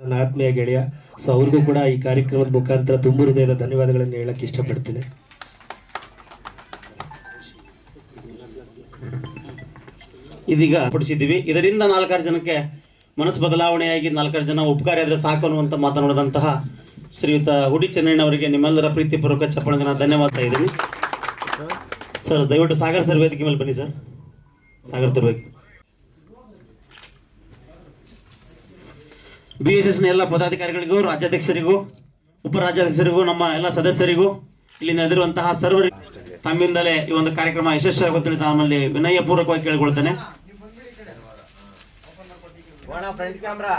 ನನ್ನ ಆತ್ಮೀಯ ಗೆಳೆಯ, ಸೊ ಅವ್ರಿಗೂ ಕೂಡ ಈ ಕಾರ್ಯಕ್ರಮದ ಮುಖಾಂತರ ತುಂಬ ಹೃದಯದ ಧನ್ಯವಾದಗಳನ್ನು ಹೇಳಕ್ಕೆ ಇಷ್ಟಪಡ್ತೀನಿ. ಇದೀಗ ಪಡಿಸಿದ್ದೀವಿ ಇದರಿಂದ ನಾಲ್ಕಾರು ಜನಕ್ಕೆ ಮನಸ್ಸು ಬದಲಾವಣೆಯಾಗಿ ನಾಲ್ಕಾರು ಜನ ಉಪಕಾರ ಆದರೆ ಸಾಕು ಅನ್ನುವಂತ ಮಾತನಾಡಿದಂತಹ ಶ್ರೀಯುತ ಹುಡಿ ಚೆನ್ನಣ್ಣವರಿಗೆ ನಿಮ್ಮೆಲ್ಲರ ಪ್ರೀತಿಪೂರ್ವಕ ಪೂರ್ವಕ ನಾನು ಧನ್ಯವಾದ ಇದ್ದೀನಿ. ಸರ್, ದಯವಿಟ್ಟು ಸಾಗರ್ ಸರ್ ವೇದಿಕೆ ಮೇಲೆ ಬನ್ನಿ ಸರ್. ಸಾಗರ್ ತರಬೇಕು ಬಿ ಎಸ್ ಎಸ್ನ ಎಲ್ಲ ಪದಾಧಿಕಾರಿಗಳಿಗೂ ರಾಜ್ಯಾಧ್ಯಕ್ಷರಿಗೂ ಉಪರಾಜ್ಯಾಧ್ಯಕ್ಷರಿಗೂ ನಮ್ಮ ಎಲ್ಲ ಸದಸ್ಯರಿಗೂ ಇಲ್ಲಿ ನಡೆದಿರುವಂತಹ ಸರ್ವರಿ ತಮ್ಮಿಂದಲೇ ಈ ಒಂದು ಕಾರ್ಯಕ್ರಮ ಯಶಸ್ವಿಯಾಗುತ್ತೆ ತಮ್ಮಲ್ಲಿ ವಿನಯಪೂರ್ವಕವಾಗಿ ಕೇಳಿಕೊಳ್ತೇನೆ. ಫ್ರಂಟ್ ಕ್ಯಾಮ್ರಾ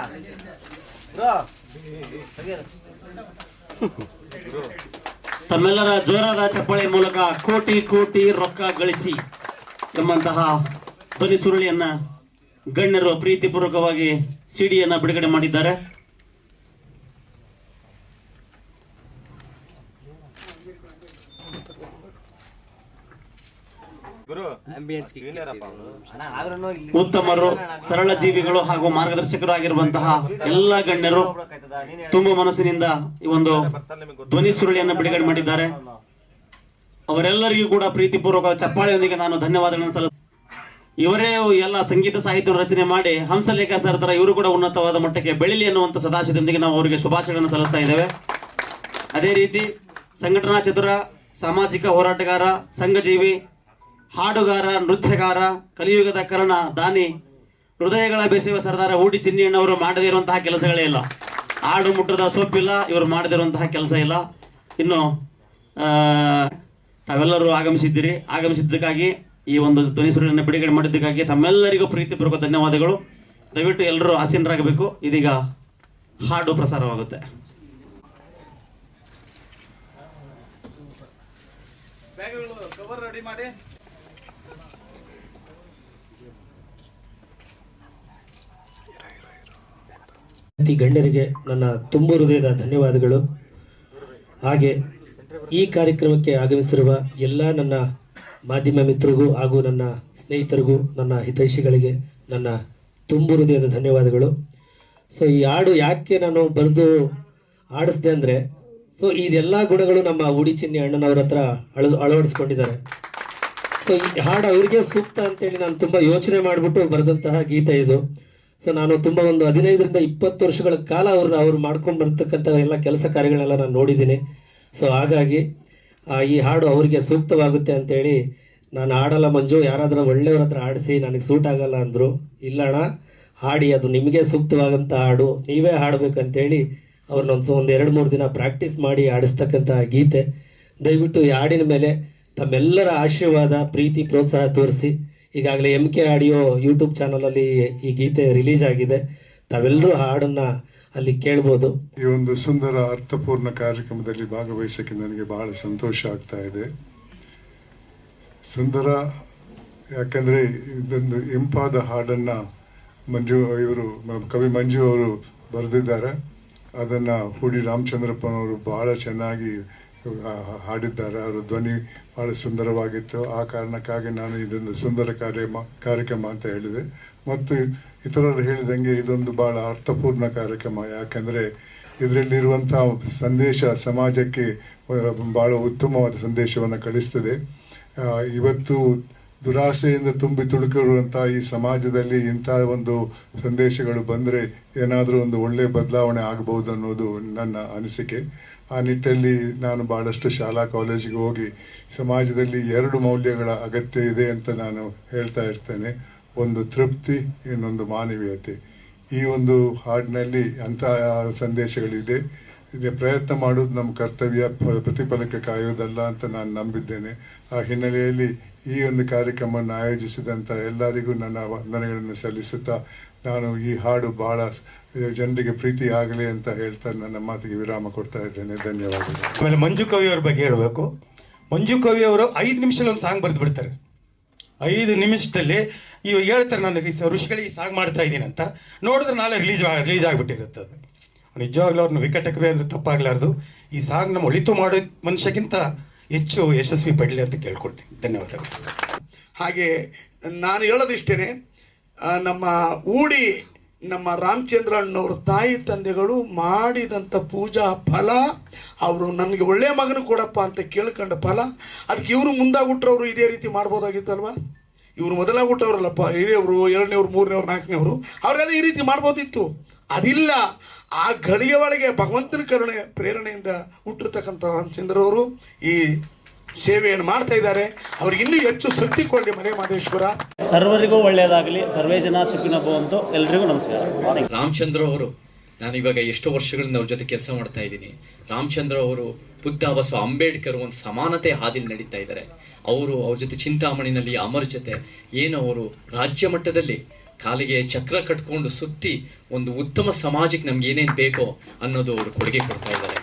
ತಮ್ಮೆಲ್ಲರ ಜೋರಾದ ಚಪ್ಪಾಳೆ ಮೂಲಕ ಕೋಟಿ ಕೋಟಿ ರೊಕ್ಕ ಗಳಿಸಿ ಎಂಬಂತಹ ಧ್ವನಿ ಸುರುಳಿಯನ್ನ ಗಣ್ಯರು ಪ್ರೀತಿಪೂರ್ವಕವಾಗಿ ಸಿಡಿಯನ್ನ ಬಿಡುಗಡೆ ಮಾಡಿದ್ದಾರೆ. ಉತ್ತಮರು ಸರಳ ಜೀವಿಗಳು ಹಾಗೂ ಮಾರ್ಗದರ್ಶಕರು ಆಗಿರುವಂತಹ ಎಲ್ಲ ಗಣ್ಯರು ತುಂಬ ಮನಸ್ಸಿನಿಂದ ಈ ಒಂದು ಧ್ವನಿ ಸುರುಳಿಯನ್ನು ಬಿಡುಗಡೆ ಮಾಡಿದ್ದಾರೆ. ಅವರೆಲ್ಲರಿಗೂ ಕೂಡ ಪ್ರೀತಿಪೂರ್ವಕ ಚಪ್ಪಾಳೆಯೊಂದಿಗೆ ನಾನು ಧನ್ಯವಾದಗಳನ್ನು ಸಲ್ಲಿಸ ಇವರೇ ಎಲ್ಲ ಸಂಗೀತ ಸಾಹಿತ್ಯ ರಚನೆ ಮಾಡಿ ಹಂಸಲೇಖ ಸರ್ ತರ ಇವರು ಕೂಡ ಉನ್ನತವಾದ ಮಟ್ಟಕ್ಕೆ ಬೆಳಿಲಿ ಅನ್ನುವಂಥ ಸದಾಶಯದೊಂದಿಗೆ ನಾವು ಅವರಿಗೆ ಶುಭಾಶಯಗಳನ್ನು ಸಲ್ಲಿಸ್ತಾ ಇದ್ದೇವೆ. ಅದೇ ರೀತಿ ಸಂಘಟನಾ ಚತುರ, ಸಾಮಾಜಿಕ ಹೋರಾಟಗಾರ, ಸಂಘಜೀವಿ, ಹಾಡುಗಾರ, ನೃತ್ಯಗಾರ, ಕಲಿಯುಗದ ಕರ್ಣ ದಾನಿ, ಹೃದಯಗಳ ಬೇಸಿಗೆ ಸರ್ದಾರ ಹೂಡಿ ಚಿನ್ನಿಯಣ್ಣವರು ಮಾಡದೇ ಇರುವಂತಹ ಕೆಲಸಗಳೇ ಇಲ್ಲ. ಹಾಡು ಮುಟ್ಟದ ಸೊಪ್ಪಿಲ್ಲ ಇವರು ಮಾಡದಿರುವಂತಹ ಕೆಲಸ ಇಲ್ಲ. ಇನ್ನು ತಾವೆಲ್ಲರೂ ಆಗಮಿಸಿದ್ದೀರಿ. ಆಗಮಿಸಿದ್ದಕ್ಕಾಗಿ ಈ ಒಂದು ಧ್ವನಿ ಸುರುಳಿಯನ್ನು ಬಿಡುಗಡೆ ಮಾಡಿದ್ದಕ್ಕಾಗಿ ತಮ್ಮೆಲ್ಲರಿಗೂ ಪ್ರೀತಿಪೂರ್ವಕ ಧನ್ಯವಾದಗಳು. ದಯವಿಟ್ಟು ಎಲ್ಲರೂ ಆಸೀನರಾಗಬೇಕು. ಇದೀಗ ಹಾಡು ಪ್ರಸಾರವಾಗುತ್ತೆ. ಪ್ರತಿ ಗಣ್ಯರಿಗೆ ನನ್ನ ತುಂಬ ಹೃದಯದ ಧನ್ಯವಾದಗಳು. ಹಾಗೆ ಈ ಕಾರ್ಯಕ್ರಮಕ್ಕೆ ಆಗಮಿಸಿರುವ ಎಲ್ಲ ನನ್ನ ಮಾಧ್ಯಮ ಮಿತ್ರರಿಗೂ ಹಾಗೂ ನನ್ನ ಸ್ನೇಹಿತರಿಗೂ, ನನ್ನ ಹಿತೈಷಿಗಳಿಗೆ ನನ್ನ ತುಂಬು ಹೃದಯದ ಧನ್ಯವಾದಗಳು. ಸೊ ಈ ಹಾಡು ಯಾಕೆ ನಾನು ಬರೆದು ಆಡಿಸ್ದೆ ಅಂದರೆ ಸೊ ಇದೆಲ್ಲ ಗುಣಗಳು ನಮ್ಮ ಉಡಿ ಚಿನ್ನಿ ಅಣ್ಣನವ್ರ ಹತ್ರ ಅಳ, ಅಳವಡಿಸ್ಕೊಂಡಿದ್ದಾರೆ. ಸೊ ಈ ಹಾಡು ಅವರಿಗೆ ಸೂಕ್ತ ಅಂತೇಳಿ ನಾನು ತುಂಬ ಯೋಚನೆ ಮಾಡಿಬಿಟ್ಟು ಬರೆದಂತಹ ಗೀತೆ ಇದು. ಸೊ ನಾನು ತುಂಬ ಒಂದು ಹದಿನೈದರಿಂದ ಇಪ್ಪತ್ತು ವರ್ಷಗಳ ಕಾಲ ಅವ್ರನ್ನ ಅವ್ರು ಮಾಡ್ಕೊಂಡು ಬರ್ತಕ್ಕಂಥ ಎಲ್ಲ ಕೆಲಸ ಕಾರ್ಯಗಳನ್ನೆಲ್ಲ ನಾನು ನೋಡಿದ್ದೀನಿ. ಸೊ ಹಾಗಾಗಿ ಈ ಹಾಡು ಅವರಿಗೆ ಸೂಕ್ತವಾಗುತ್ತೆ ಅಂತೇಳಿ ನಾನು ಹಾಡಲ್ಲ ಮಂಜು, ಯಾರಾದರೂ ಒಳ್ಳೆಯವ್ರ ಹತ್ರ ಆಡಿಸಿ ನನಗೆ ಸೂಟ್ ಆಗಲ್ಲ ಅಂದರು. ಇಲ್ಲಣ್ಣ ಹಾಡಿ, ಅದು ನಿಮಗೆ ಸೂಕ್ತವಾದಂಥ ಹಾಡು, ನೀವೇ ಹಾಡಬೇಕಂತೇಳಿ ಅವ್ರನ್ನ ಒಂದು ಒಂದು ಎರಡು ಮೂರು ದಿನ ಪ್ರಾಕ್ಟೀಸ್ ಮಾಡಿ ಆಡಿಸ್ತಕ್ಕಂಥ ಗೀತೆ. ದಯವಿಟ್ಟು ಈ ಹಾಡಿನ ಮೇಲೆ ತಮ್ಮೆಲ್ಲರ ಆಶೀರ್ವಾದ, ಪ್ರೀತಿ, ಪ್ರೋತ್ಸಾಹ ತೋರಿಸಿ. ಈಗಾಗಲೇ ಎಂ ಕೆ ಆಡಿಯೋ ಯೂಟ್ಯೂಬ್ ಚಾನಲಲ್ಲಿ ಈ ಗೀತೆ ರಿಲೀಸ್ ಆಗಿದೆ. ತಾವೆಲ್ಲರೂ ಹಾಡನ್ನು ಅಲ್ಲಿ ಕೇಳ್ಬೋದು. ಈ ಒಂದು ಸುಂದರ ಅರ್ಥಪೂರ್ಣ ಕಾರ್ಯಕ್ರಮದಲ್ಲಿ ಭಾಗವಹಿಸಕ್ಕೆ ನನಗೆ ಬಹಳ ಸಂತೋಷ ಆಗ್ತಾ ಇದೆ. ಸುಂದರ, ಯಾಕಂದ್ರೆ ಇದೊಂದು ಇಂಪಾದ ಹಾಡನ್ನ ಮಂಜು ಇವರು, ಕವಿ ಮಂಜು ಅವರು ಬರೆದಿದ್ದಾರೆ. ಅದನ್ನ ಹುಡಿ ರಾಮಚಂದ್ರಪ್ಪನವರು ಬಹಳ ಚೆನ್ನಾಗಿ ಹಾಡಿದ್ದಾರೆ. ಅವರ ಧ್ವನಿ ಬಹಳ ಸುಂದರವಾಗಿತ್ತು. ಆ ಕಾರಣಕ್ಕಾಗಿ ನಾನು ಇದೊಂದು ಸುಂದರ ಕಾರ್ಯಕ್ರಮ ಕಾರ್ಯಕ್ರಮ ಅಂತ ಹೇಳಿದೆ. ಮತ್ತು ಇತರರು ಹೇಳಿದಂಗೆ ಇದೊಂದು ಬಹಳ ಅರ್ಥಪೂರ್ಣ ಕಾರ್ಯಕ್ರಮ. ಯಾಕಂದ್ರೆ ಇದರಲ್ಲಿರುವಂತಹ ಸಂದೇಶ ಸಮಾಜಕ್ಕೆ ಬಹಳ ಉತ್ತಮವಾದ ಸಂದೇಶವನ್ನು ಕಳಿಸ್ತದೆ. ಇವತ್ತು ದುರಾಸೆಯಿಂದ ತುಂಬಿ ತುಳುಕಿರುವಂತಹ ಈ ಸಮಾಜದಲ್ಲಿ ಇಂಥ ಒಂದು ಸಂದೇಶಗಳು ಬಂದರೆ ಏನಾದರೂ ಒಂದು ಒಳ್ಳೆ ಬದಲಾವಣೆ ಆಗಬಹುದು ಅನ್ನೋದು ನನ್ನ ಅನಿಸಿಕೆ. ಆ ನಿಟ್ಟಲ್ಲಿ ನಾನು ಬಹಳಷ್ಟು ಶಾಲಾ ಕಾಲೇಜಿಗೆ ಹೋಗಿ ಸಮಾಜದಲ್ಲಿ ಎರಡು ಮೌಲ್ಯಗಳ ಅಗತ್ಯ ಇದೆ ಅಂತ ನಾನು ಹೇಳ್ತಾ ಇರ್ತೇನೆ. ಒಂದು ತೃಪ್ತಿ, ಇನ್ನೊಂದು ಮಾನವೀಯತೆ. ಈ ಒಂದು ಹಾಡಿನಲ್ಲಿ ಅಂತಹ ಸಂದೇಶಗಳಿದೆ. ಪ್ರಯತ್ನ ಮಾಡೋದು ನಮ್ಮ ಕರ್ತವ್ಯ ಪ್ರತಿಫಲಕ್ಕೆ ಕಾಯೋದಲ್ಲ ಅಂತ ನಾನು ನಂಬಿದ್ದೇನೆ. ಆ ಹಿನ್ನೆಲೆಯಲ್ಲಿ ಈ ಒಂದು ಕಾರ್ಯಕ್ರಮವನ್ನು ಆಯೋಜಿಸಿದಂತ ಎಲ್ಲರಿಗೂ ನನ್ನ ವಂದನೆಗಳನ್ನು ಸಲ್ಲಿಸುತ್ತಾ ನಾನು ಈ ಹಾಡು ಬಹಳ ಜನರಿಗೆ ಪ್ರೀತಿ ಆಗಲಿ ಅಂತ ಹೇಳ್ತಾ ನನ್ನ ಮಾತಿಗೆ ವಿರಾಮ ಕೊಡ್ತಾ ಇದ್ದೇನೆ. ಧನ್ಯವಾದಗಳು. ಆಮೇಲೆ ಮಂಜು ಕವಿ ಅವ್ರ ಬಗ್ಗೆ ಹೇಳಬೇಕು. ಮಂಜು ಕವಿ ಅವರು ಐದು ನಿಮಿಷದಲ್ಲಿ ಒಂದು ಸಾಂಗ್ ಬರೆದು ಬಿಡ್ತಾರೆ. ಐದು ನಿಮಿಷದಲ್ಲಿ ಇವಾಗ ಹೇಳ್ತಾರೆ ಸ- ಋಷಿಗಳಿಗೆ ಸಾಗ್ ಮಾಡ್ತಾ ಇದ್ದೀನಿ ಅಂತ. ನೋಡಿದ್ರೆ ನಾಳೆ ರಿಲೀಸ್ ರಿಲೀಸ್ ಆಗಿಬಿಟ್ಟಿರುತ್ತೆ ಅದು. ನಿಜವಾಗ್ಲೂ ಅವ್ರನ್ನ ವಿಕಟಕ್ಕೆ ಕವಿ ಅಂದ್ರೆ ತಪ್ಪಾಗ್ಲಾರ್ದು. ಈ ಸಾಗ್ ನಮ್ಮ ಒಳಿತು ಮಾಡೋ ಮನುಷ್ಯಕ್ಕಿಂತ ಹೆಚ್ಚು ಯಶಸ್ವಿ ಪಡಲಿ ಅಂತ ಕೇಳ್ಕೊಳ್ತೀನಿ. ಧನ್ಯವಾದಗಳು. ಹಾಗೆ ನಾನು ಹೇಳೋದಿಷ್ಟೇನೆ ನಮ್ಮ ಊಡಿ ನಮ್ಮ ರಾಮಚಂದ್ರ ಅಣ್ಣವ್ರ ತಾಯಿ ತಂದೆಗಳು ಮಾಡಿದಂಥ ಪೂಜಾ ಫಲ, ಅವರು ನನಗೆ ಒಳ್ಳೆಯ ಮಗನ ಕೊಡಪ್ಪ ಅಂತ ಕೇಳ್ಕೊಂಡ ಫಲ, ಅದಕ್ಕೆ ಇವರು ಮುಂದಾಗುಟ್ರವರು ಇದೇ ರೀತಿ ಮಾಡ್ಬೋದಾಗಿತ್ತಲ್ವಾ? ಇವರು ಮೊದಲಾಗಿ ಹುಟ್ಟವ್ರಲ್ಲಪ್ಪ ಹಿರಿಯವರು, ಎರಡನೇವ್ರು, ಮೂರನೇವ್ರು, ನಾಲ್ಕನೇವರು, ಅವರೆಲ್ಲ ಈ ರೀತಿ ಮಾಡ್ಬೋದಿತ್ತು. ಅದಿಲ್ಲ, ಆ ಘಳಿಗೆ ಒಳಗೆ ಭಗವಂತನ ಕರುಣೆ, ಪ್ರೇರಣೆಯಿಂದ ಹುಟ್ಟಿರ್ತಕ್ಕಂಥ ರಾಮಚಂದ್ರವರು ಈ ಸೇವೆಯನ್ನು ಮಾಡ್ತಾ ಇದ್ದಾರೆ. ಅವ್ರಿಗೆ ಇನ್ನೂ ಹೆಚ್ಚು ಶಕ್ತಿ ಕೊಡಲಿ ಮನೆ ಮಾದೇಶ್ವರ. ಸರ್ವರಿಗೂ ಒಳ್ಳೆಯದಾಗಲಿ. ಸರ್ವೇ ಜನ ಸುಖಿನ ಬಂತು ಎಲ್ರಿಗೂ ನಮಸ್ಕಾರ. ರಾಮಚಂದ್ರ ಅವರು ನಾನು ಇವಾಗ ಎಷ್ಟೋ ವರ್ಷಗಳಿಂದ ಅವ್ರ ಜೊತೆ ಕೆಲಸ ಮಾಡ್ತಾ ಇದ್ದೀನಿ. ರಾಮಚಂದ್ರ ಅವರು ಬುದ್ಧ ಬಸವ ಅಂಬೇಡ್ಕರ್ ಒಂದು ಸಮಾನತೆ ಹಾದಿಲಿ ನಡೀತಾ ಇದ್ದಾರೆ. ಅವರು ಅವ್ರ ಜೊತೆ ಚಿಂತಾಮಣಿನಲ್ಲಿ ಅಮರ ಜೊತೆ. ಏನು ಅವರು ರಾಜ್ಯ ಮಟ್ಟದಲ್ಲಿ ಕಾಲಿಗೆ ಚಕ್ರ ಕಟ್ಕೊಂಡು ಸುತ್ತಿ ಒಂದು ಉತ್ತಮ ಸಮಾಜಕ್ಕೆ ನಮ್ಗೆ ಏನೇನು ಬೇಕೋ ಅನ್ನೋದು ಅವರು ಕೊಡುಗೆ ಕೊಡ್ತಾ ಇದ್ದಾರೆ.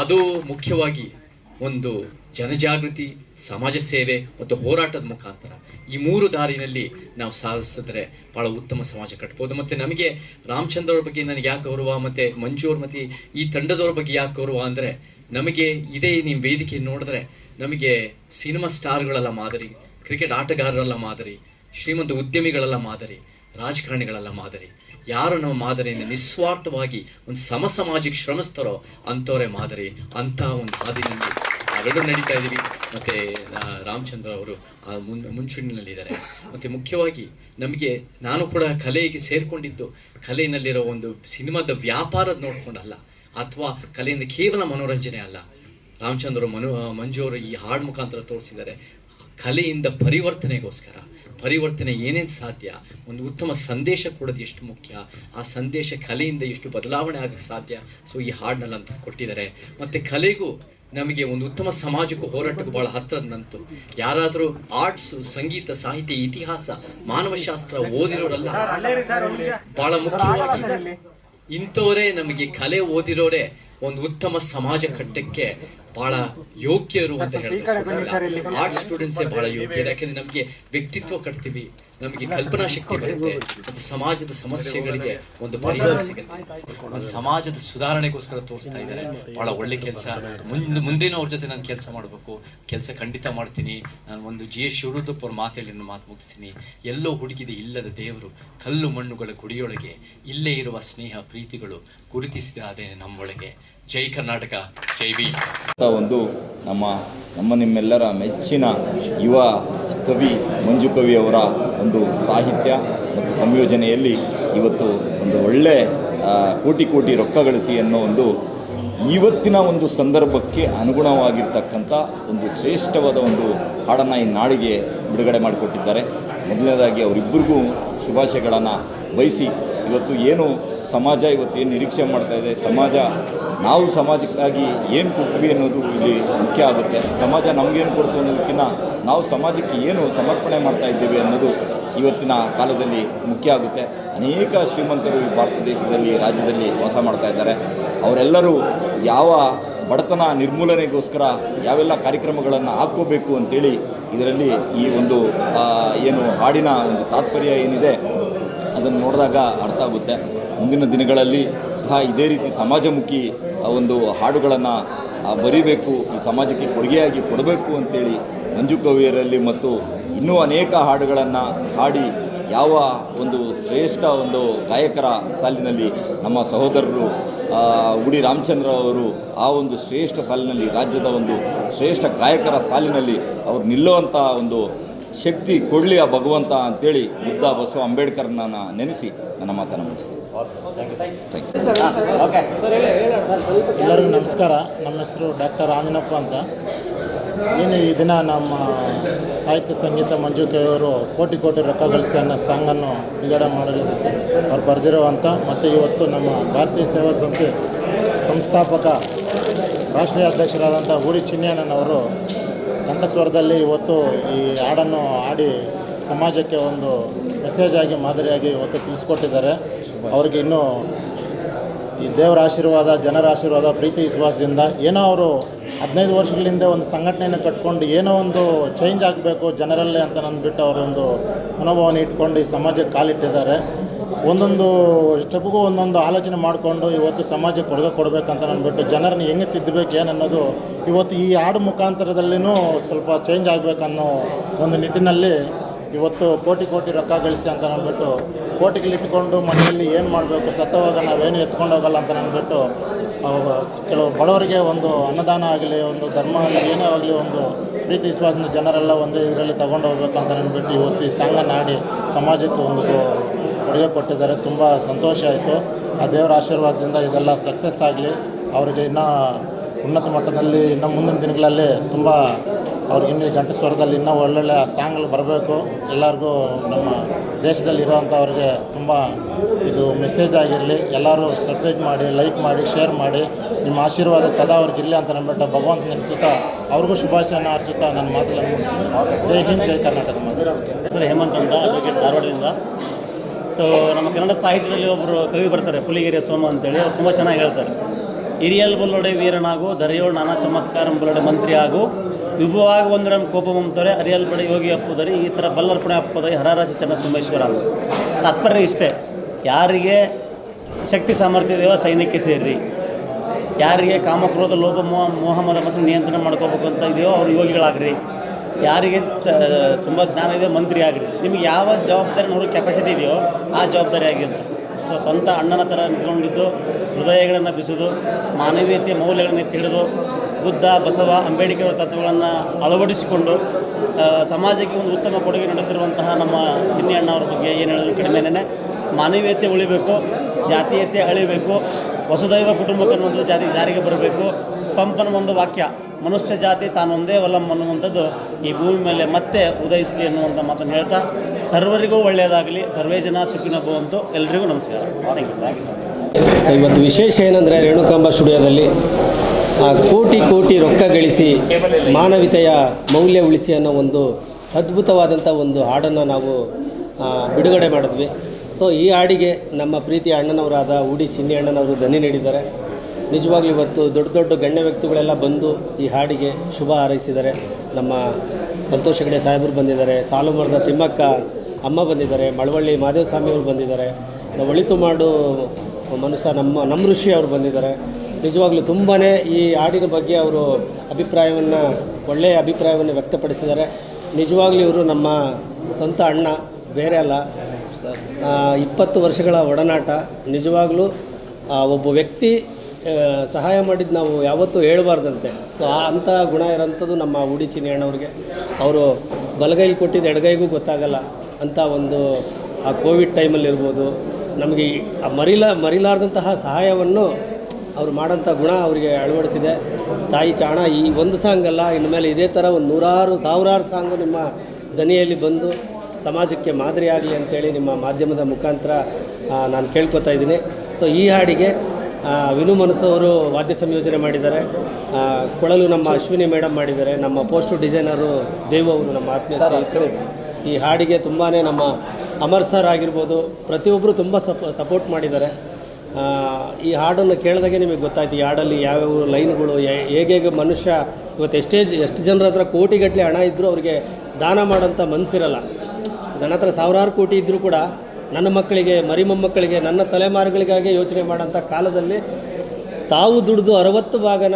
ಅದು ಮುಖ್ಯವಾಗಿ ಒಂದು ಜನಜಾಗೃತಿ, ಸಮಾಜ ಸೇವೆ ಮತ್ತು ಹೋರಾಟದ ಮುಖಾಂತರ ಈ ಮೂರು ದಾರಿನಲ್ಲಿ ನಾವು ಸಾಧಿಸಿದ್ರೆ ಬಹಳ ಉತ್ತಮ ಸಮಾಜ ಕಟ್ಬೋದು. ಮತ್ತೆ ನಮಗೆ ರಾಮಚಂದ್ರ ಅವ್ರ ಬಗ್ಗೆ ನನಗೆ ಯಾಕೆ ಗೌರವ, ಮತ್ತೆ ಮಂಜು ಅವ್ರ ಮತ್ತೆ ಈ ತಂಡದವ್ರ ಬಗ್ಗೆ ಯಾಕೆ ಗೌರವ ಅಂದ್ರೆ ನಮಗೆ ಇದೇ ನಿಮ್ಮ ವೇದಿಕೆ ನೋಡಿದ್ರೆ ನಮಗೆ ಸಿನಿಮಾ ಸ್ಟಾರ್ಗಳೆಲ್ಲ ಮಾದರಿ, ಕ್ರಿಕೆಟ್ ಆಟಗಾರರೆಲ್ಲ ಮಾದರಿ, ಶ್ರೀಮಂತ ಉದ್ಯಮಿಗಳೆಲ್ಲ ಮಾದರಿ, ರಾಜಕಾರಣಿಗಳೆಲ್ಲ ಮಾದರಿ. ಯಾರು ನಮ್ಮ ಮಾದರಿಯಿಂದ ನಿಸ್ವಾರ್ಥವಾಗಿ ಒಂದು ಸಮ ಸಮಾಜಕ್ಕೆ ಶ್ರಮಿಸ್ತಾರೋ ಅಂಥವರೇ ಮಾದರಿ. ಅಂತ ಒಂದು ಹಾದಿನಲ್ಲಿ ನಾವೆಲ್ಲರೂ ನಡೀತಾ ಇದ್ದೀವಿ ಮತ್ತು ರಾಮಚಂದ್ರ ಅವರು ಮುನ್ ಮುಂಚೂಣಿನಲ್ಲಿದ್ದಾರೆ ಮತ್ತೆ ಮುಖ್ಯವಾಗಿ ನಮಗೆ, ನಾನು ಕೂಡ ಕಲೆಗೆ ಸೇರಿಕೊಂಡಿದ್ದು, ಕಲೆಯಲ್ಲಿರೋ ಒಂದು ಸಿನಿಮಾದ ವ್ಯಾಪಾರದ ನೋಡ್ಕೊಂಡಲ್ಲ, ಅಥವಾ ಕಲೆಯಿಂದ ಕೇವಲ ಮನೋರಂಜನೆ ಅಲ್ಲ. ರಾಮಚಂದ್ರ ಮನು ಮಂಜು ಅವರು ಈ ಹಾಡು ಮುಖಾಂತರ ತೋರಿಸಿದ್ದಾರೆ. ಕಲೆಯಿಂದ ಪರಿವರ್ತನೆಗೋಸ್ಕರ, ಪರಿವರ್ತನೆ ಏನೇನು ಸಾಧ್ಯ, ಒಂದು ಉತ್ತಮ ಸಂದೇಶ ಕೊಡೋದು ಎಷ್ಟು ಮುಖ್ಯ, ಆ ಸಂದೇಶ ಕಲೆಯಿಂದ ಎಷ್ಟು ಬದಲಾವಣೆ ಆಗಕ್ಕೆ ಸಾಧ್ಯ, ಸೊ ಈ ಹಾಡಿನಲ್ಲಿ ಅಂತ ಕೊಟ್ಟಿದ್ದಾರೆ. ಮತ್ತು ಕಲೆಗೂ ನಮಗೆ ಒಂದು ಉತ್ತಮ ಸಮಾಜಕ್ಕೂ ಹೋರಾಟಕ್ಕೂ ಬಹಳ ಹತ್ತಿರದ ನಂತು ಯಾರಾದರೂ ಆರ್ಟ್ಸ್ ಸಂಗೀತ, ಸಾಹಿತ್ಯ, ಇತಿಹಾಸ, ಮಾನವಶಾಸ್ತ್ರ ಓದಿರೋರಲ್ಲ? ಬಹಳ ಮುಖ್ಯವಾಗಿ ಇಂಥವರೇ ನಮಗೆ ಕಲೆ ಓದಿರೋರೇ ಒಂದು ಉತ್ತಮ ಸಮಾಜ ಕಟ್ಟಕ್ಕೆ ಬಹಳ ಯೋಗ್ಯರು ಅಂತ ಹೇಳ್ತಾರೆ. ಆರ್ಟ್ ಸ್ಟೂಡೆಂಟ್ಸೇ ಬಹಳ ಯೋಗ್ಯ. ಯಾಕಂದ್ರೆ ನಮಗೆ ವ್ಯಕ್ತಿತ್ವ ಕಟ್ತೀವಿ ನಮಗೆ ಕಲ್ಪನಾ ಶಕ್ತಿ ಬರುತ್ತೆ ಮತ್ತು ಸಮಾಜದ ಸಮಸ್ಯೆಗಳಿಗೆ ಒಂದು ಪರಿಹಾರ ಸಿಗುತ್ತೆ. ಒಂದು ಸಮಾಜದ ಸುಧಾರಣೆಗೋಸ್ಕರ ತೋರಿಸ್ತಾ ಇದ್ದಾರೆ. ಬಹಳ ಒಳ್ಳೆ ಕೆಲಸ. ಮುಂದೆ ಮುಂದೇನು ಅವ್ರ ಜೊತೆ ನಾನು ಕೆಲಸ ಮಾಡಬೇಕು. ಕೆಲಸ ಖಂಡಿತ ಮಾಡ್ತೀನಿ. ನಾನು ಒಂದು ಜಿ ಎಸ್ ಶಿವರುದ್ರಪ್ಪ ಅವ್ರ ಮಾತು ಮುಗಿಸ್ತೀನಿ. ಎಲ್ಲೋ ಹುಡುಗಿದೆ ಇಲ್ಲದ ದೇವರು ಕಲ್ಲು ಮಣ್ಣುಗಳ ಗುಡಿಯೊಳಗೆ ಇಲ್ಲೇ ಇರುವ ಸ್ನೇಹ ಪ್ರೀತಿಗಳು ಗುರುತಿಸಿದ ಅದೇ ನಮ್ಮೊಳಗೆ. ಜೈ ಕರ್ನಾಟಕ. ಜೈ ಬಿ ಒಂದು ನಮ್ಮ ನಮ್ಮ ನಿಮ್ಮೆಲ್ಲರ ಮೆಚ್ಚಿನ ಯುವ ಕವಿ ಮಂಜು ಕವಿ ಅವರ ಒಂದು ಸಾಹಿತ್ಯ ಮತ್ತು ಸಂಯೋಜನೆಯಲ್ಲಿ ಇವತ್ತು ಒಂದು ಒಳ್ಳೆ ಕೋಟಿ ಕೋಟಿ ರೊಕ್ಕ ಗಳಿಸಿ ಅನ್ನೋ ಒಂದು ಇವತ್ತಿನ ಒಂದು ಸಂದರ್ಭಕ್ಕೆ ಅನುಗುಣವಾಗಿರ್ತಕ್ಕಂಥ ಒಂದು ಶ್ರೇಷ್ಠವಾದ ಒಂದು ಹಾಡನ್ನು ಈ ನಾಡಿಗೆ ಬಿಡುಗಡೆ ಮಾಡಿಕೊಟ್ಟಿದ್ದಾರೆ. ಮೊದಲನೇದಾಗಿ ಅವರಿಬ್ಬರಿಗೂ ಶುಭಾಶಯಗಳನ್ನು ಬಯಸಿ ಇವತ್ತು ಏನು ಸಮಾಜ ಇವತ್ತು ಏನು ನಿರೀಕ್ಷೆ ಮಾಡ್ತಾ ಇದೆ, ಸಮಾಜ, ನಾವು ಸಮಾಜಕ್ಕಾಗಿ ಏನು ಕೊಟ್ವಿ ಅನ್ನೋದು ಇಲ್ಲಿ ಮುಖ್ಯ ಆಗುತ್ತೆ. ಸಮಾಜ ನಮಗೇನು ಕೊಡ್ತು ಅನ್ನೋದಕ್ಕಿಂತ ನಾವು ಸಮಾಜಕ್ಕೆ ಏನು ಸಮರ್ಪಣೆ ಮಾಡ್ತಾ ಇದ್ದೀವಿ ಅನ್ನೋದು ಇವತ್ತಿನ ಕಾಲದಲ್ಲಿ ಮುಖ್ಯ ಆಗುತ್ತೆ. ಅನೇಕ ಶ್ರೀಮಂತರು ಈ ಭಾರತ ದೇಶದಲ್ಲಿ, ರಾಜ್ಯದಲ್ಲಿ ವಾಸ ಮಾಡ್ತಾ ಇದ್ದಾರೆ. ಅವರೆಲ್ಲರೂ ಯಾವ ಬಡತನ ನಿರ್ಮೂಲನೆಗೋಸ್ಕರ ಯಾವೆಲ್ಲ ಕಾರ್ಯಕ್ರಮಗಳನ್ನು ಹಾಕ್ಕೋಬೇಕು ಅಂತೇಳಿ ಇದರಲ್ಲಿ ಈ ಒಂದು ಏನು ಹಾಡಿನ ಒಂದು ತಾತ್ಪರ್ಯ ಏನಿದೆ ನೋಡಿದಾಗ ಅರ್ಥ ಆಗುತ್ತೆ. ಮುಂದಿನ ದಿನಗಳಲ್ಲಿ ಸಹ ಇದೇ ರೀತಿ ಸಮಾಜಮುಖಿ ಒಂದು ಹಾಡುಗಳನ್ನು ಬರೀಬೇಕು, ಈ ಸಮಾಜಕ್ಕೆ ಕೊಡುಗೆಯಾಗಿ ಕೊಡಬೇಕು ಅಂತೇಳಿ ಮಂಜು ಕವಿಯರಲ್ಲಿ ಮತ್ತು ಇನ್ನೂ ಅನೇಕ ಹಾಡುಗಳನ್ನು ಹಾಡಿ ಯಾವ ಒಂದು ಶ್ರೇಷ್ಠ ಒಂದು ಗಾಯಕರ ಸಾಲಿನಲ್ಲಿ ನಮ್ಮ ಸಹೋದರರು ಉಡಿ ರಾಮಚಂದ್ರ ಅವರು ಆ ಒಂದು ಶ್ರೇಷ್ಠ ಸಾಲಿನಲ್ಲಿ, ರಾಜ್ಯದ ಒಂದು ಶ್ರೇಷ್ಠ ಗಾಯಕರ ಸಾಲಿನಲ್ಲಿ ಅವರು ನಿಲ್ಲುವಂಥ ಒಂದು ಶಕ್ತಿ ಕೊಡಲಿ ಆ ಭಗವಂತ ಅಂತೇಳಿ ಬುದ್ಧ ಬಸವ ಅಂಬೇಡ್ಕರ್ನ ನೆನೆಸಿ ನನ್ನ ಮಾತನ್ನು ಮುಗಿಸ್ತೀನಿ. ಎಲ್ಲರಿಗೂ ನಮಸ್ಕಾರ. ನಮ್ಮ ಹೆಸರು ಡಾಕ್ಟರ್ ಆಂಜನಪ್ಪ ಅಂತ. ಏನು ಈ ದಿನ ನಮ್ಮ ಸಾಹಿತ್ಯ ಸಂಗೀತ ಮಂಜು ಕೈಯವರು ಕೋಟಿ ಕೋಟಿ ರೊಕ್ಕ ಗಳಿಸಿ ಅನ್ನೋ ಸಾಂಗನ್ನು ಬಿಡುಗಡೆ ಮಾಡಿರೋದಕ್ಕೆ ಅವ್ರು ಬರೆದಿರುವಂಥ ಮತ್ತು ಇವತ್ತು ನಮ್ಮ ಭಾರತೀಯ ಸೇವಾ ಸಂಸ್ಥೆ ಸಂಸ್ಥಾಪಕ ರಾಷ್ಟ್ರೀಯ ಅಧ್ಯಕ್ಷರಾದಂಥ ಊರಿ ಚಿನ್ನಣ್ಣನವರು ಕಂಠಸ್ವರದಲ್ಲಿ ಇವತ್ತು ಈ ಹಾಡನ್ನು ಹಾಡಿ ಸಮಾಜಕ್ಕೆ ಒಂದು ಮೆಸೇಜ್ ಆಗಿ, ಮಾದರಿಯಾಗಿ ಇವತ್ತು ತಿಳಿಸ್ಕೊಟ್ಟಿದ್ದಾರೆ. ಅವ್ರಿಗೆ ಇನ್ನೂ ಈ ದೇವರ ಆಶೀರ್ವಾದ, ಜನರ ಆಶೀರ್ವಾದ, ಪ್ರೀತಿ, ವಿಶ್ವಾಸದಿಂದ ಏನೋ ಅವರು ಹದಿನೈದು ವರ್ಷಗಳಿಂದ ಒಂದು ಸಂಘಟನೆಯನ್ನು ಕಟ್ಕೊಂಡು ಏನೋ ಒಂದು ಚೇಂಜ್ ಆಗಬೇಕು ಜನರಲ್ಲೇ ಅಂತ ನಂದ್ಬಿಟ್ಟು ಅವರೊಂದು ಮನೋಭಾವನೆ ಇಟ್ಕೊಂಡು ಈ ಸಮಾಜಕ್ಕೆ ಕಾಲಿಟ್ಟಿದ್ದಾರೆ. ಒಂದೊಂದು ಸ್ಟೆಪ್ಗೂ ಒಂದೊಂದು ಆಲೋಚನೆ ಮಾಡಿಕೊಂಡು ಇವತ್ತು ಸಮಾಜಕ್ಕೆ ಕೊಡುಗೆ ಕೊಡಬೇಕಂತ ಅಂದ್ಬಿಟ್ಟು ಜನರನ್ನು ಹೆಂಗೆ ತಿದ್ದಬೇಕು ಏನನ್ನೋದು ಇವತ್ತು ಈ ಹಾಡು ಮುಖಾಂತರದಲ್ಲಿನೂ ಸ್ವಲ್ಪ ಚೇಂಜ್ ಆಗಬೇಕನ್ನೋ ಒಂದು ನಿಟ್ಟಿನಲ್ಲಿ ಇವತ್ತು ಕೋಟಿ ಕೋಟಿ ರೊಕ್ಕ ಗಳಿಸಿ ಅಂತ ಅಂದ್ಬಿಟ್ಟು ಕೋಟಿಗಳಿಟ್ಕೊಂಡು ಮನೆಯಲ್ಲಿ ಏನು ಮಾಡಬೇಕು, ಸತ್ತವಾಗ ನಾವೇನು ಎತ್ಕೊಂಡು ಹೋಗಲ್ಲ ಅಂತ ಅಂದ್ಬಿಟ್ಟು ಕೆಲವು ಬಡವರಿಗೆ ಒಂದು ಅನ್ನದಾನ ಆಗಲಿ, ಒಂದು ಧರ್ಮ ಆಗಲಿ, ಏನೇ ಆಗಲಿ ಒಂದು ಪ್ರೀತಿ ವಿಶ್ವಾಸದ ಜನರೆಲ್ಲ ಒಂದೇ ಇದರಲ್ಲಿ ತಗೊಂಡು ಹೋಗ್ಬೇಕಂತ ಅಂದ್ಬಿಟ್ಟು ಇವತ್ತು ಈ ಸಂಘ ನಾಡಿ ಸಮಾಜಕ್ಕೆ ಒಂದು ಕೊಡುಗೆ ಕೊಟ್ಟಿದ್ದಾರೆ ತುಂಬ ಸಂತೋಷ ಆಯಿತು. ಆ ದೇವರ ಆಶೀರ್ವಾದದಿಂದ ಇದೆಲ್ಲ ಸಕ್ಸಸ್ ಆಗಲಿ. ಅವರಿಗೆ ಇನ್ನೂ ಉನ್ನತ ಮಟ್ಟದಲ್ಲಿ ಇನ್ನು ಮುಂದಿನ ದಿನಗಳಲ್ಲಿ ತುಂಬ ಅವ್ರಿಗೆ ಇನ್ನೂ ಗಂಟೆ ಸ್ವರದಲ್ಲಿ ಇನ್ನೂ ಒಳ್ಳೊಳ್ಳೆ ಸಾಂಗ್ಗಳು ಬರಬೇಕು. ಎಲ್ಲರಿಗೂ ನಮ್ಮ ದೇಶದಲ್ಲಿ ಇರೋವಂಥವ್ರಿಗೆ ತುಂಬ ಇದು ಮೆಸೇಜ್ ಆಗಿರಲಿ. ಎಲ್ಲರೂ ಸಬ್ಸ್ಕ್ರೈಬ್ ಮಾಡಿ ಲೈಕ್ ಮಾಡಿ ಶೇರ್ ಮಾಡಿ. ನಿಮ್ಮ ಆಶೀರ್ವಾದ ಸದಾ ಅವ್ರಿಗೆ ಇರಲಿ ಅಂತ ಅಂದ್ಬಿಟ್ಟು ಭಗವಂತ ನೆನೆಸುತ್ತಾ ಅವ್ರಿಗೂ ಶುಭಾಶಯನ ಆರಿಸುತ್ತಾ ನನ್ನ ಮಾತುಗಳನ್ನು ಮುಗಿಸ್ತೀನಿ. ಜೈ ಹಿಂದ್, ಜೈ ಕರ್ನಾಟಕ ಮಾತು. ಸರ್, ಹೇಮಂತ್ ಅಂತ ಧಾರವಾಡದಿಂದ ಸೊ ನಮ್ಮ ಕನ್ನಡ ಸಾಹಿತ್ಯದಲ್ಲಿ ಒಬ್ಬರು ಕವಿ ಬರ್ತಾರೆ, ಪುಲಿಗೆರೆ ಸೋಮ ಅಂತೇಳಿ. ಅವ್ರು ತುಂಬ ಚೆನ್ನಾಗಿ ಹೇಳ್ತಾರೆ. ಹಿರಿಯಲ್ ಬಲ್ಲೊಡೆ ವೀರನಾಗು, ದರೆಯೋಳು ನಾನಾ ಚಮತ್ಕಾರ ಬಲ್ಲೊಡೆ ಮಂತ್ರಿ ಆಗು. ವಿಭುವಾಗ ಕೋಪ ಕೋಪಮಂತರೆ ಅರಿಯಲ್ ಬಡ ಯೋಗಿ ಅಪ್ಪುದರೆ, ಈ ಥರ ಬಲ್ಲರ್ಪಣೆ ಅಪ್ಪದರಿ, ಹರರಾಜ ಚನ್ನ ಸೋಮೇಶ್ವರ ಅಂತ ತಾತ್ಪರ್ಯ ಇಷ್ಟೇ. ಯಾರಿಗೆ ಶಕ್ತಿ ಸಾಮರ್ಥ್ಯ ಇದೆಯೋ ಸೈನ್ಯಕ್ಕೆ ಸೇರಿ ಯಾರಿಗೆ ಕಾಮಕ್ರೋಧ, ಲೋಪ ಮೋಹ ಮೋಹ, ಮದ ನಿಯಂತ್ರಣ ಮಾಡ್ಕೋಬೇಕು ಅಂತ ಇದೆಯೋ ಅವರು ಯೋಗಿಗಳಾಗ್ರಿ. ಯಾರಿಗೆ ತುಂಬ ಜ್ಞಾನ ಇದೆ, ಮಂತ್ರಿ ಆಗಿರಿ ನಿಮಗೆ ಯಾವ ಜವಾಬ್ದಾರಿ ನೋಡೋ ಕೆಪಾಸಿಟಿ ಇದೆಯೋ ಆ ಜವಾಬ್ದಾರಿ ಆಗಿ ಅಂತ. ಸೊ ಸ್ವಂತ ಅಣ್ಣನ ಥರ ನಿಂತ್ಕೊಂಡಿದ್ದು, ಹೃದಯಗಳನ್ನು ಬಿಸೋದು, ಮಾನವೀಯತೆ ಮೌಲ್ಯಗಳನ್ನು ತಿಳಿದು, ಬುದ್ಧ, ಬಸವ, ಅಂಬೇಡ್ಕರ್ ತತ್ವಗಳನ್ನು ಅಳವಡಿಸಿಕೊಂಡು ಸಮಾಜಕ್ಕೆ ಒಂದು ಉತ್ತಮ ಕೊಡುಗೆ ನೀಡುತ್ತಿರುವಂತಹ ನಮ್ಮ ಚಿನ್ನಿ ಅಣ್ಣ ಅವ್ರ ಬಗ್ಗೆ ಏನು ಹೇಳೋದು ಕಡಿಮೆನೇ ಮಾನವೀಯತೆ ಉಳಿಬೇಕು, ಜಾತೀಯತೆ ಅಳಿಬೇಕು, ವಸುದೈವ ಕುಟುಂಬಕ್ಕೆ ಅನ್ನುವಂಥದ್ದು ಜಾತಿ ಜಾರಿಗೆ ಬರಬೇಕು. ಪಂಪನ ಒಂದು ವಾಕ್ಯ ಮನುಷ್ಯ ಜಾತಿ ತಾನೊಂದೇ ವಲಂ ಅನ್ನುವಂಥದ್ದು ಈ ಭೂಮಿ ಮೇಲೆ ಮತ್ತೆ ಉದಯಿಸಲಿ ಅನ್ನುವಂಥ ಮಾತನ್ನು ಹೇಳ್ತಾ ಸರ್ವರಿಗೂ ಒಳ್ಳೆಯದಾಗಲಿ ಸರ್ವೇ ಜನ ಸುಖಿನ ಭವಂತು ಎಲ್ರಿಗೂ ನಮಸ್ಕಾರ. ಥ್ಯಾಂಕ್ ಇವತ್ತು ವಿಶೇಷ ಏನಂದರೆ ರೇಣುಕಾಂಬ ಸ್ಟುಡಿಯೋದಲ್ಲಿ ಆ, ಕೋಟಿ ಕೋಟಿ ರೊಕ್ಕ ಗಳಿಸಿ ಮಾನವೀಯತೆಯ ಮೌಲ್ಯ ಉಳಿಸಿ ಅನ್ನೋ ಒಂದು ಅದ್ಭುತವಾದಂಥ ಒಂದು ಹಾಡನ್ನು ನಾವು ಬಿಡುಗಡೆ ಮಾಡಿದ್ವಿ. ಸೊ ಈ ಹಾಡಿಗೆ ನಮ್ಮ ಪ್ರೀತಿ ಅಣ್ಣನವರಾದ ಉಡಿ ಚಿನ್ನಿ ಅಣ್ಣನವರು ದನಿ ನೀಡಿದ್ದಾರೆ. ನಿಜವಾಗ್ಲೂ ಇವತ್ತು ದೊಡ್ಡ ದೊಡ್ಡ ಗಣ್ಯ ವ್ಯಕ್ತಿಗಳೆಲ್ಲ ಬಂದು ಈ ಹಾಡಿಗೆ ಶುಭ ಹಾರೈಸಿದ್ದಾರೆ ನಮ್ಮ ಸಂತೋಷ ಗಡೆ ಸಾಹೇಬರು ಬಂದಿದ್ದಾರೆ, ಸಾಲುಮರದ ತಿಮ್ಮಕ್ಕ ಅಮ್ಮ ಬಂದಿದ್ದಾರೆ, ಮಳವಳ್ಳಿ ಮಾದೇವ ಸ್ವಾಮಿಯವರು ಬಂದಿದ್ದಾರೆ, ನಾವು ಒಳಿತು ಮಾಡು ಮನುಷ್ಯ ನಮ್ಮ ನಮ್ಮ ಋಷಿ ಅವರು ಬಂದಿದ್ದಾರೆ. ನಿಜವಾಗ್ಲೂ ತುಂಬಾ ಈ ಹಾಡಿನ ಬಗ್ಗೆ ಅವರು ಅಭಿಪ್ರಾಯವನ್ನು, ಒಳ್ಳೆಯ ಅಭಿಪ್ರಾಯವನ್ನು ವ್ಯಕ್ತಪಡಿಸಿದ್ದಾರೆ. ನಿಜವಾಗ್ಲೂ ಇವರು ನಮ್ಮ ಸ್ವಂತ ಅಣ್ಣ, ಬೇರೆ ಅಲ್ಲ. ಇಪ್ಪತ್ತು ವರ್ಷಗಳ ಒಡನಾಟ. ನಿಜವಾಗ್ಲೂ ಒಬ್ಬ ವ್ಯಕ್ತಿ ಸಹಾಯ ಮಾಡಿದ್ದು ನಾವು ಯಾವತ್ತೂ ಹೇಳಬಾರ್ದಂತೆ. ಸೊ ಆ ಅಂಥ ಗುಣ ಇರೋಂಥದ್ದು ನಮ್ಮ ಉಡಿ ಚಿನ್ನಿ ಅಣ್ಣವ್ರಿಗೆ. ಅವರು ಬಲಗೈಲಿ ಕೊಟ್ಟಿದ್ದು ಎಡಗೈಗೂ ಗೊತ್ತಾಗಲ್ಲ ಅಂತ ಒಂದು ಆ ಕೋವಿಡ್ ಟೈಮಲ್ಲಿರ್ಬೋದು ನಮಗೆ ಆ ಮರಿಲ, ಮರಿಲಾರ್ದಂತಹ ಸಹಾಯವನ್ನು ಅವರು ಮಾಡೋಂಥ ಗುಣ ಅವರಿಗೆ ಅಳವಡಿಸಿದೆ. ತಾಯಿ ಚಾಣ, ಈ ಒಂದು ಸಾಂಗ್ ಅಲ್ಲ, ಇನ್ಮೇಲೆ ಇದೇ ಥರ ಒಂದು ನೂರಾರು, ಸಾವಿರಾರು ಸಾಂಗು ನಿಮ್ಮ ದನಿಯಲ್ಲಿ ಬಂದು ಸಮಾಜಕ್ಕೆ ಮಾದರಿಯಾಗಲಿ ಅಂತೇಳಿ ನಿಮ್ಮ ಮಾಧ್ಯಮದ ಮುಖಾಂತರ ನಾನು ಕೇಳ್ಕೊತಾ ಇದ್ದೀನಿ. ಸೊ ಈ ಹಾಡಿಗೆ ವಿನು ಮನಸ್ಸು ಅವರು ವಾದ್ಯ ಸಂಯೋಜನೆ ಮಾಡಿದ್ದಾರೆ. ಕೊಳಲು ನಮ್ಮ ಅಶ್ವಿನಿ ಮೇಡಮ್ ಮಾಡಿದ್ದಾರೆ. ನಮ್ಮ ಪೋಸ್ಟ್ ಡಿಸೈನರು ದೇವ್ ಅವರು ನಮ್ಮ ಆತ್ಮೀಯ ಸ್ನೇಹಿತರು. ಈ ಹಾಡಿಗೆ ತುಂಬಾ ನಮ್ಮ ಅಮರ್ ಸರ್ ಆಗಿರ್ಬೋದು ಪ್ರತಿಯೊಬ್ಬರು ತುಂಬ ಸಪ್ ಸಪೋರ್ಟ್ ಮಾಡಿದ್ದಾರೆ. ಈ ಹಾಡನ್ನು ಕೇಳಿದಾಗೆ ನಿಮಗೆ ಗೊತ್ತಾಯ್ತು ಈ ಹಾಡಲ್ಲಿ ಯಾವ್ಯಾವ ಲೈನ್ಗಳು ಹೇಗೆ ಹೇಗೆ ಮನುಷ್ಯ ಇವತ್ತು ಎಷ್ಟೇ ಜ- ಎಷ್ಟು ಜನರ ಹತ್ರ ಕೋಟಿಗಟ್ಟಲೆ ಹಣ ಇದ್ದರೂ ಅವರಿಗೆ ದಾನ ಮಾಡೋಂಥ ಮನಸ್ಸಿರಲ್ಲ ನನ್ನ ಹತ್ರ ಸಾವಿರಾರು ಕೋಟಿ ಇದ್ದರೂ ಕೂಡ ನನ್ನ ಮಕ್ಕಳಿಗೆ ಮರಿ ಮೊಮ್ಮಕ್ಕಳಿಗೆ ನನ್ನ ತಲೆಮಾರುಗಳಿಗಾಗಿ ಯೋಚನೆ ಮಾಡೋಂಥ ಕಾಲದಲ್ಲಿ ತಾವು ದುಡಿದು ಅರವತ್ತು ಭಾಗನ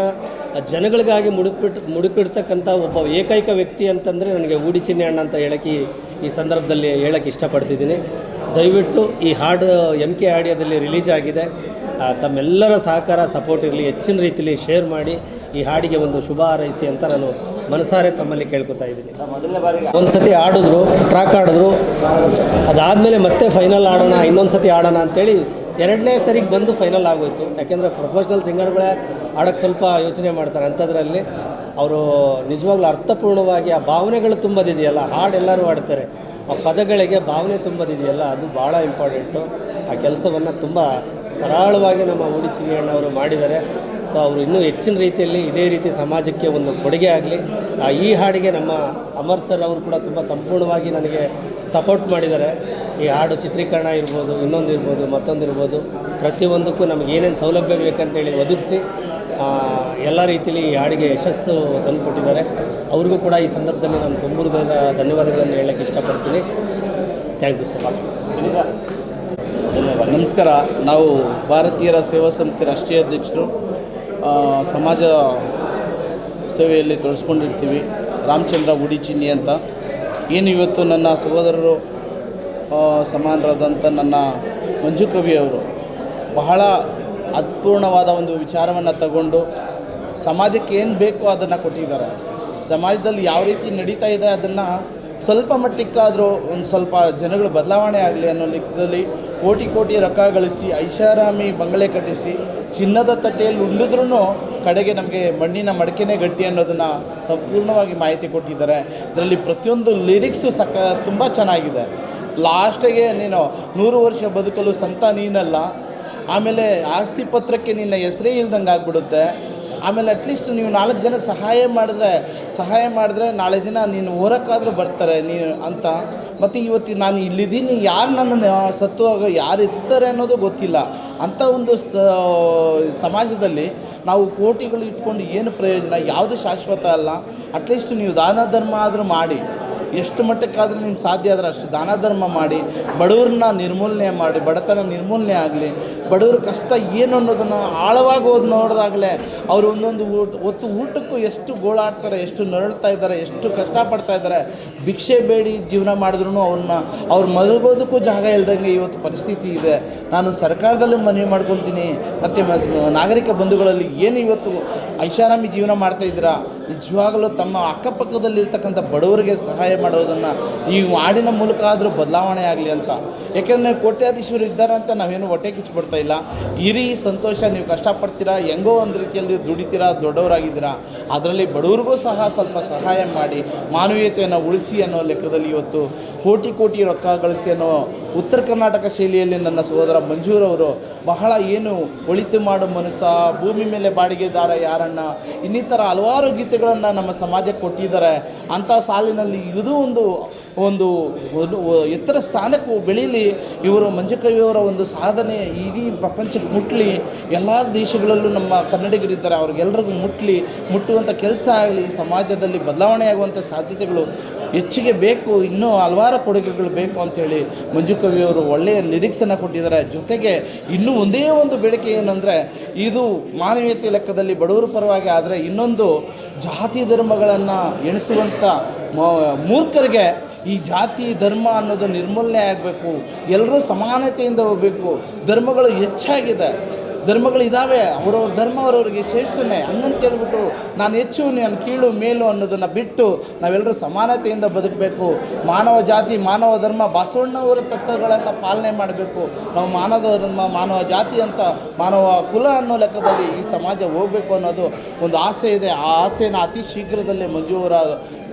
ಜನಗಳಿಗಾಗಿ ಮುಡುಪಿಟ್ಟು ಮುಡುಪಿಡ್ತಕ್ಕಂಥ ಒಬ್ಬ ಏಕೈಕ ವ್ಯಕ್ತಿ ಅಂತಂದರೆ ನನಗೆ ಊಡಿ ಚಿನ್ನೆ ಅಣ್ಣ ಅಂತ ಹೇಳಕ್ಕೆ ಈ- ಸಂದರ್ಭದಲ್ಲಿ ಹೇಳಕ್ಕೆ ಇಷ್ಟಪಡ್ತಿದ್ದೀನಿ. ದಯವಿಟ್ಟು ಈ ಹಾಡು ಎಂ ಕೆ ಆಡಿಯೋದಲ್ಲಿ ರಿಲೀಸ್ ಆಗಿದೆ. ತಮ್ಮೆಲ್ಲರ ಸಹಕಾರ, ಸಪೋರ್ಟ್ ಇರಲಿ, ಹೆಚ್ಚಿನ ರೀತಿಯಲ್ಲಿ ಶೇರ್ ಮಾಡಿ ಈ ಹಾಡಿಗೆ ಒಂದು ಶುಭ ಹಾರೈಸಿ ಅಂತ ನಾನು ಮನಸಾರೆ ತಮ್ಮಲ್ಲಿ ಕೇಳ್ಕೊತಾ ಇದ್ದೀನಿ. ಒಂದು ಸತಿ ಆಡಿದ್ರು ಟ್ರ್ಯಾಕ್ ಆಡಿದ್ರು, ಅದಾದ್ಮೇಲೆ ಮತ್ತೆ ಫೈನಲ್ ಆಡೋಣ ಇನ್ನೊಂದು ಸತಿ ಆಡೋಣ ಅಂತೇಳಿ ಎರಡನೇ ಸರಿಗೆ ಬಂದು ಫೈನಲ್ ಆಗೋಯ್ತು. ಯಾಕೆಂದರೆ ಪ್ರೊಫೆಷ್ನಲ್ ಸಿಂಗರ್ಗಳೇ ಆಡೋಕ್ಕೆ ಸ್ವಲ್ಪ ಯೋಚನೆ ಮಾಡ್ತಾರೆ. ಅಂಥದ್ರಲ್ಲಿ ಅವರು ನಿಜವಾಗ್ಲೂ ಅರ್ಥಪೂರ್ಣವಾಗಿ ಆ ಭಾವನೆಗಳು ತುಂಬದಿದೆಯಲ್ಲ, ಹಾಡು ಎಲ್ಲರೂ ಆಡ್ತಾರೆ ಆ ಪದಗಳಿಗೆ ಭಾವನೆ ತುಂಬದಿದೆಯಲ್ಲ, ಅದು ಭಾಳ ಇಂಪಾರ್ಟೆಂಟು ಆ ಕೆಲಸವನ್ನು ತುಂಬ ಸರಳವಾಗಿ ನಮ್ಮ ಓಡಿ ಚಿಂಗಣ್ಣವರು ಮಾಡಿದ್ದಾರೆ. ಸೊ ಅವರು ಇನ್ನೂ ಹೆಚ್ಚಿನ ರೀತಿಯಲ್ಲಿ ಇದೇ ರೀತಿ ಸಮಾಜಕ್ಕೆ ಒಂದು ಕೊಡುಗೆ ಆಗಲಿ. ಈ ಹಾಡಿಗೆ ನಮ್ಮ ಅಮರ್ ಸರ್ ಅವರು ಕೂಡ ತುಂಬ ಸಂಪೂರ್ಣವಾಗಿ ನನಗೆ ಸಪೋರ್ಟ್ ಮಾಡಿದ್ದಾರೆ. ಈ ಹಾಡು ಚಿತ್ರೀಕರಣ ಇರ್ಬೋದು, ಇನ್ನೊಂದು ಇರ್ಬೋದು, ಮತ್ತೊಂದು ಇರ್ಬೋದು. ಪ್ರತಿಯೊಂದಕ್ಕೂ ನಮಗೆ ಏನೇನು ಸೌಲಭ್ಯ ಬೇಕಂತೇಳಿ ಒದಗಿಸಿ ಎಲ್ಲ ರೀತಿಯಲ್ಲಿ ಈ ಹಾಡಿಗೆ ಯಶಸ್ಸು ತಂದುಕೊಟ್ಟಿದ್ದಾರೆ. ಅವ್ರಿಗೂ ಕೂಡ ಈ ಸಂದರ್ಭದಲ್ಲಿ ನಾನು ತುಂಬ ಹೃದಯದ ಧನ್ಯವಾದಗಳನ್ನು ಹೇಳಕ್ಕೆ ಇಷ್ಟಪಡ್ತೀನಿ. ಥ್ಯಾಂಕ್ ಯು ಸರ್ ನಮಸ್ಕಾರ. ನಾವು ಭಾರತೀಯರ ಸೇವಾ ಸಮಿತಿ ರಾಷ್ಟ್ರೀಯ ಅಧ್ಯಕ್ಷರು ಸಮಾಜ ಸೇವೆಯಲ್ಲಿ ತೊಡಸ್ಕೊಂಡಿರ್ತೀವಿ. ರಾಮಚಂದ್ರ ಉಡಿಚಿನ್ನಿ ಅಂತ. ಏನು ಇವತ್ತು ನನ್ನ ಸಹೋದರರು ಸಮಾನರಾದಂಥ ನನ್ನ ಮಂಜು ಕವಿಯವರು ಬಹಳ ಅತ್ಪೂರ್ಣವಾದ ಒಂದು ವಿಚಾರವನ್ನು ತಗೊಂಡು ಸಮಾಜಕ್ಕೆ ಏನು ಬೇಕೋ ಅದನ್ನು ಕೊಟ್ಟಿದ್ದಾರೆ. ಸಮಾಜದಲ್ಲಿ ಯಾವ ರೀತಿ ನಡೀತಾ ಇದೆ ಅದನ್ನು ಸ್ವಲ್ಪ ಮಟ್ಟಕ್ಕಾದರೂ ಒಂದು ಸ್ವಲ್ಪ ಜನಗಳು ಬದಲಾವಣೆ ಆಗಲಿ ಅನ್ನೋ ಲೆಕ್ಕದಲ್ಲಿ ಕೋಟಿ ಕೋಟಿ ರೊಕ್ಕ ಗಳಿಸಿ ಐಷಾರಾಮಿ ಬಂಗಲೆ ಕಟ್ಟಿಸಿ ಚಿನ್ನದ ತಟ್ಟೆಯಲ್ಲಿ ಉಂಡಿದ್ರೂ ಕಡೆಗೆ ನಮಗೆ ಮಣ್ಣಿನ ಮಡಕೆನೇ ಗಟ್ಟಿ ಅನ್ನೋದನ್ನು ಸಂಪೂರ್ಣವಾಗಿ ಮಾಹಿತಿ ಕೊಟ್ಟಿದ್ದಾರೆ. ಇದರಲ್ಲಿ ಪ್ರತಿಯೊಂದು ಲಿರಿಕ್ಸು ಸಕ್ಕ ತುಂಬ ಚೆನ್ನಾಗಿದೆ. ಲಾಸ್ಟಿಗೆ ನೀನು ನೂರು ವರ್ಷ ಬದುಕಲು ಸಂತ ನೀನಲ್ಲ, ಆಮೇಲೆ ಆಸ್ತಿ ಪತ್ರಕ್ಕೆ ನಿನ್ನ ಹೆಸರೇ ಇಲ್ದಂಗೆ ಆಗ್ಬಿಡುತ್ತೆ, ಆಮೇಲೆ ಅಟ್ಲೀಸ್ಟ್ ನೀವು ನಾಲ್ಕು ಜನಕ್ಕೆ ಸಹಾಯ ಮಾಡಿದ್ರೆ ಸಹಾಯ ಮಾಡಿದ್ರೆ ನಾಳೆ ದಿನ ನೀನು ಓರಕ್ಕಾದರೂ ಬರ್ತಾರೆ ನೀನು ಅಂತ. ಮತ್ತು ಇವತ್ತು ನಾನು ಇಲ್ಲಿದ್ದೀನಿ, ಯಾರು ನನ್ನನ್ನು ಸತ್ತು ಯಾರು ಇರ್ತಾರೆ ಅನ್ನೋದು ಗೊತ್ತಿಲ್ಲ. ಅಂಥ ಒಂದು ಸಮಾಜದಲ್ಲಿ ನಾವು ಕೋಟಿಗಳು ಇಟ್ಕೊಂಡು ಏನು ಪ್ರಯೋಜನ? ಯಾವುದು ಶಾಶ್ವತ ಅಲ್ಲ. ಅಟ್ಲೀಸ್ಟ್ ನೀವು ದಾನ ಧರ್ಮ ಆದರೂ ಮಾಡಿ. ಎಷ್ಟು ಮಟ್ಟಕ್ಕಾದರೂ ನಿಮ್ಗೆ ಸಾಧ್ಯ ಆದರೆ ಅಷ್ಟು ದಾನ ಧರ್ಮ ಮಾಡಿ. ಬಡವ್ರನ್ನ ನಿರ್ಮೂಲನೆ ಮಾಡಿ, ಬಡತನ ನಿರ್ಮೂಲನೆ ಆಗಲಿ ಬಡವ್ರ ಕಷ್ಟ ಏನು ಅನ್ನೋದನ್ನು ಆಳವಾಗಿ ಓದಿ ನೋಡಿದಾಗಲೇ ಅವರು ಒಂದೊಂದು ಊಟ, ಒತ್ತು ಊಟಕ್ಕೂ ಎಷ್ಟು ಗೋಳಾಡ್ತಾರೆ, ಎಷ್ಟು ನರಳ್ತಾ ಇದ್ದಾರೆ, ಎಷ್ಟು ಕಷ್ಟಪಡ್ತಾ ಇದ್ದಾರೆ, ಭಿಕ್ಷೆ ಬೇಡಿ ಜೀವನ ಮಾಡಿದ್ರು ಅವ್ರನ್ನ, ಅವ್ರು ಮಲಗೋದಕ್ಕೂ ಜಾಗ ಇಲ್ದಂಗೆ ಇವತ್ತು ಪರಿಸ್ಥಿತಿ ಇದೆ. ನಾನು ಸರ್ಕಾರದಲ್ಲೂ ಮನವಿ ಮಾಡ್ಕೊತೀನಿ ಮತ್ತು ನಾಗರಿಕ ಬಂಧುಗಳಲ್ಲಿ ಏನು ಇವತ್ತು ಐಷಾರಾಮಿ ಜೀವನ ಮಾಡ್ತಾ ಇದ್ದೀರಾ? ನಿಜವಾಗಲೂ ತಮ್ಮ ಅಕ್ಕಪಕ್ಕದಲ್ಲಿರ್ತಕ್ಕಂಥ ಬಡವರಿಗೆ ಸಹಾಯ ಮಾಡೋದನ್ನು ಈ ಹಾಡಿನ ಮೂಲಕ ಆದರೂ ಬದಲಾವಣೆ ಆಗಲಿ ಅಂತ. ಯಾಕೆಂದರೆ ಕೋಟ್ಯಾಧೀಶರು ಇದ್ದಾರೆ ಅಂತ ನಾವೇನು ಹೊಟ್ಟೆ ಕಿಚ್ಚಿಬಿಡ್ತಾ ಇಲ್ಲ. ಇರಿ, ಸಂತೋಷ, ನೀವು ಕಷ್ಟಪಡ್ತೀರಾ? ಹೆಂಗೋ ಒಂದು ರೀತಿಯಲ್ಲಿ ದುಡಿತೀರಾ? ದೊಡ್ಡವರಾಗಿದ್ದೀರಾ? ಅದರಲ್ಲಿ ಬಡವ್ರಿಗೂ ಸಹ ಸ್ವಲ್ಪ ಸಹಾಯ ಮಾಡಿ, ಮಾನವೀಯತೆಯನ್ನು ಉಳಿಸಿ ಅನ್ನೋ ಲೆಕ್ಕದಲ್ಲಿ ಇವತ್ತು ಕೋಟಿ ಕೋಟಿ ರೊಕ್ಕ ಗಳಿಸಿ ಅನ್ನೋ ಉತ್ತರ ಕರ್ನಾಟಕ ಶೈಲಿಯಲ್ಲಿ ನನ್ನ ಸಹೋದರ ಮಂಜೂರವರು ಬಹಳ ಏನು ಒಳಿತು ಮಾಡೋ ಮನಸ್ಸ, ಭೂಮಿ ಮೇಲೆ ಬಾಡಿಗೆದಾರ ಯಾರಣ್ಣ ಇನ್ನಿತರ ಹಲವಾರು ಗೀತೆಗಳನ್ನು ನಮ್ಮ ಸಮಾಜಕ್ಕೆ ಕೊಟ್ಟಿದ್ದಾರೆ. ಅಂಥ ಸಾಲಿನಲ್ಲಿ ಇದು ಒಂದು ಒಂದು ಎತ್ತರ ಸ್ಥಾನಕ್ಕೂ ಬೆಳೀಲಿ. ಇವರು ಮಂಜುಕವಿಯವರ ಒಂದು ಸಾಧನೆ ಇಡೀ ಪ್ರಪಂಚಕ್ಕೆ ಮುಟ್ಟಲಿ ಎಲ್ಲ ದೇಶಗಳಲ್ಲೂ ನಮ್ಮ ಕನ್ನಡಿಗರಿದ್ದಾರೆ. ಅವ್ರಿಗೆಲ್ಲರಿಗೂ ಮುಟ್ಟಲಿ ಮುಟ್ಟುವಂಥ ಕೆಲಸ ಆಗಲಿ ಸಮಾಜದಲ್ಲಿ ಬದಲಾವಣೆ ಆಗುವಂಥ ಸಾಧ್ಯತೆಗಳು ಹೆಚ್ಚಿಗೆ ಬೇಕು, ಇನ್ನೂ ಹಲವಾರು ಕೊಡುಗೆಗಳು ಬೇಕು ಅಂಥೇಳಿ ಮಂಜು ಕವಿಯವರು ಒಳ್ಳೆಯ ಲಿರಿಕ್ಸನ್ನು ಕೊಟ್ಟಿದ್ದಾರೆ. ಜೊತೆಗೆ ಇನ್ನೂ ಒಂದೇ ಒಂದು ಬೇಡಿಕೆ ಏನಂದರೆ, ಇದು ಮಾನವೀಯತೆ ಲೆಕ್ಕದಲ್ಲಿ ಬಡವರ ಪರವಾಗಿ ಆದರೆ ಇನ್ನೊಂದು ಜಾತಿ ಧರ್ಮಗಳನ್ನು ಎಣಿಸುವಂಥ ಮೂರ್ಖರಿಗೆ ಈ ಜಾತಿ ಧರ್ಮ ಅನ್ನೋದು ನಿರ್ಮೂಲನೆ ಆಗಬೇಕು. ಎಲ್ಲರೂ ಸಮಾನತೆಯಿಂದ ಹೋಗಬೇಕು. ಧರ್ಮಗಳು ಹೆಚ್ಚಾಗಿದೆ. ಧರ್ಮಗಳು ಇದ್ದಾವೆ ಅವ್ರವ್ರ ಧರ್ಮ ಅವರವ್ರಿಗೆ ಶ್ರೇಷ್ಠನೇ. ಹಂಗಂತ ಹೇಳ್ಬಿಟ್ಟು ನಾನು ಹೆಚ್ಚು, ನಾನು ಕೀಳು, ಮೇಲು ಅನ್ನೋದನ್ನು ಬಿಟ್ಟು ನಾವೆಲ್ಲರೂ ಸಮಾನತೆಯಿಂದ ಬದುಕಬೇಕು. ಮಾನವ ಜಾತಿ, ಮಾನವ ಧರ್ಮ ಬಸವಣ್ಣವರ ತತ್ವಗಳನ್ನು ಪಾಲನೆ ಮಾಡಬೇಕು. ನಾವು ಮಾನವ ಧರ್ಮ, ಮಾನವ ಜಾತಿ ಅಂತ ಮಾನವ ಕುಲ ಅನ್ನೋ ಲೆಕ್ಕದಲ್ಲಿ ಈ ಸಮಾಜ ಹೋಗಬೇಕು ಅನ್ನೋದು ಒಂದು ಆಸೆ ಇದೆ. ಆ ಆಸೆನ ಅತಿ ಶೀಘ್ರದಲ್ಲೇ ಮಂಜುವರ ಕೊ-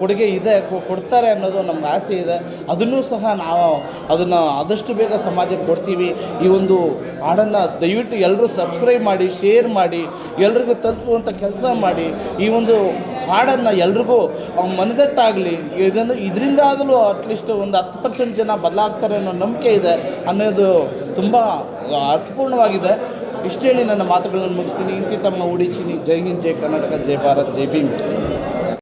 ಕೊಡುಗೆ ಇದೆ ಕೊಡ್ತಾರೆ ಅನ್ನೋದು ನಮ್ಗೆ ಆಸೆ ಇದೆ. ಅದನ್ನೂ ಸಹ ನಾವು ಅದನ್ನು ಆದಷ್ಟು ಬೇಗ ಸಮಾಜಕ್ಕೆ ಕೊಡ್ತೀವಿ. ಈ ಒಂದು ಹಾಡನ್ನು ದಯವಿಟ್ಟು ಎಲ್ಲರೂ ಸಬ್ಸ್ಕ್ರೈಬ್ ಮಾಡಿ ಶೇರ್ ಮಾಡಿ, ಎಲ್ರಿಗೂ ತಲುಪುವಂಥ ಕೆಲಸ ಮಾಡಿ, ಈ ಒಂದು ಹಾಡನ್ನು ಎಲ್ರಿಗೂ ಮನದಟ್ಟಾಗಲಿ, ಇದನ್ನು ಇದರಿಂದ ಆದರೂ ಅಟ್ಲೀಸ್ಟ್ ಒಂದು ಹತ್ತು ಪರ್ಸೆಂಟ್ ಜನ ಬದಲಾಗ್ತಾರೆ ಅನ್ನೋ ನಂಬಿಕೆ ಇದೆ ಅನ್ನೋದು ತುಂಬ ಅರ್ಥಪೂರ್ಣವಾಗಿದೆ. ಇಷ್ಟು ಹೇಳಿ ನನ್ನ ಮಾತುಗಳನ್ನು ಮುಗಿಸ್ತೀನಿ. ಇಂತಿ ತಮ್ಮ ಉಡಿಚಿನಿ ಜೈ ಹಿಂದ್, ಜೈ ಕರ್ನಾಟಕ, ಜೈ ಭಾರತ್, ಜೈ ಭೀಮ್.